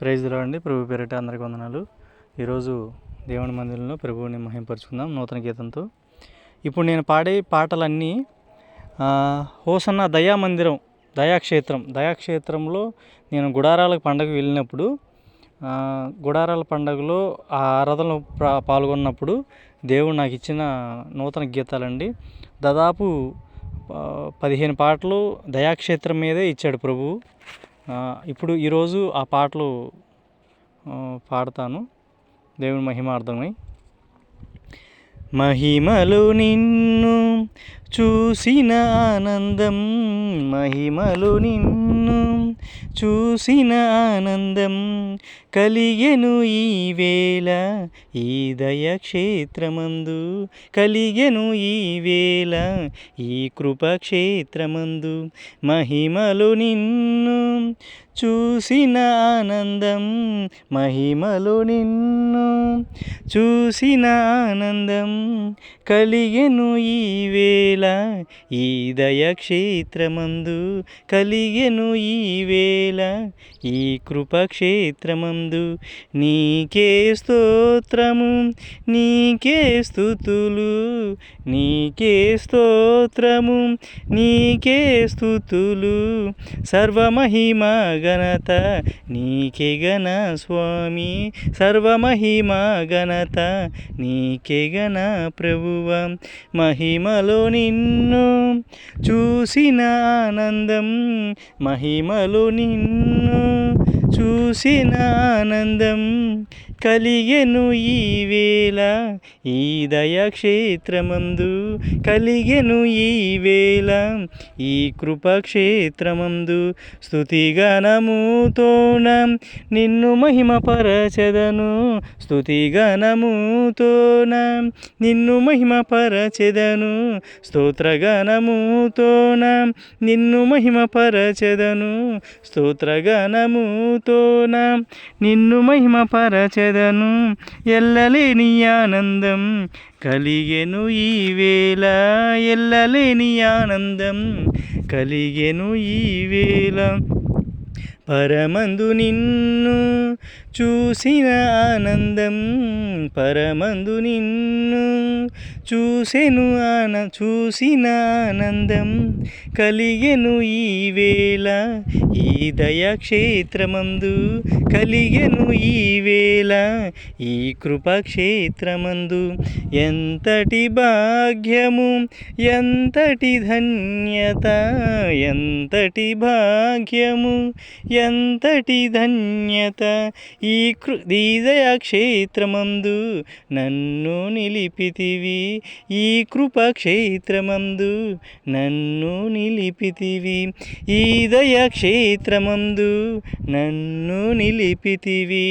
ప్రైజ్లో అండి. ప్రభు పేరిట అందరికి వందనాలు. ఈరోజు దేవుని మందిరంలో ప్రభువుని మహింపరుచుకుందాం నూతన గీతంతో. ఇప్పుడు నేను పాడే పాటలన్నీ హోసన్న దయా మందిరం దయాక్షేత్రం. దయాక్షేత్రంలో నేను గుడారాల పండగ వెళ్ళినప్పుడు గుడారాల పండగలో ఆ ఆరాధనలో పాల్గొన్నప్పుడు దేవుడు నాకు ఇచ్చిన నూతన గీతాలండి. దాదాపు పదిహేను పాటలు దయాక్షేత్రం మీదే ఇచ్చాడు ప్రభువు ఇప్పుడు ఈరోజు ఆ పాటలు పాడతాను. దేవుని మహిమార్థమై. మహిమలు నిన్ను చూసిన ఆనందం మహిమలు నిన్ను చూసిన ఆనందం కలిగెను ఈ వేళ ఈ దయక్షేత్రమందు కలిగెను ఈ వేళ ఈ కృపక్షేత్రమందు మహిమలు నిన్ను చూసిన ఆనందం మహిమలు నిన్ను. చూసిన ఆనందం కలిగెను ఈ వేళ. ఈ దయక్షేత్రమందు కలిగెను ఈ వేళ. ఈ కృపక్షేత్రమందు నీకే స్తోత్రము నీకే స్థుతులు నీకే స్తోత్రము నీకే స్థుతులు. సర్వమహిమ ఘనత నీకే గణ స్వామి సర్వమహిమ ఘనత నీకే గణ ప్రభువ మహిమలో నిన్ను చూసిన ఆనందం మహిమలో నిన్ను చూసిన ఆనందం కలిగెను ఈ వేళ ఈ దయాక్షేత్రమందు కలిగెను ఈ వేళ ఈ కృపక్షేత్రమందు స్థుతిగణముతోన నిన్ను మహిమపరచెదను స్థుతిగణముతోన నిన్ను మహిమపరచెదను స్తోత్రగణముతోన నిన్ను మహిమపరచెదను స్తోత్రగణముతోన నిన్ను మహిమపరచెదను ఎల్లలేని ఆనందం. కలిగెను ఈ వేళ ఎల్లలేని ఆనందం. కలిగెను ఈ వేళ పరమందు నిన్ను చూసిన ఆనందం. పరమందు నిన్ను చూసెను ఆన చూసిన ఆనందం కలిగెను ఈ వేళ. ఈ దయాక్షేత్రమందు కలిగెను ఈ వేళ. ఈ కృపక్షేత్రమందు ఎంతటి భాగ్యము ఎంతటి ధన్యత ఎంతటి భాగ్యము ఎంతటి ధన్యత. ఈ కృ ఈ దయాక్షేత్రమందు నన్ను నిలిపితివి ఈ కృపక్షేత్రమందు నన్ను నిలిపితివి ఈ దయాక్షేత్రమందు నన్ను నిలిపితివి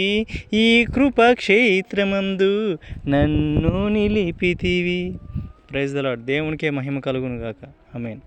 ఈ కృపక్షేత్రమందు నన్ను నిలిపితివి ప్రైజ్ ద లార్డ్ దేవునికే మహిమ కలుగును గాక ఆమేన్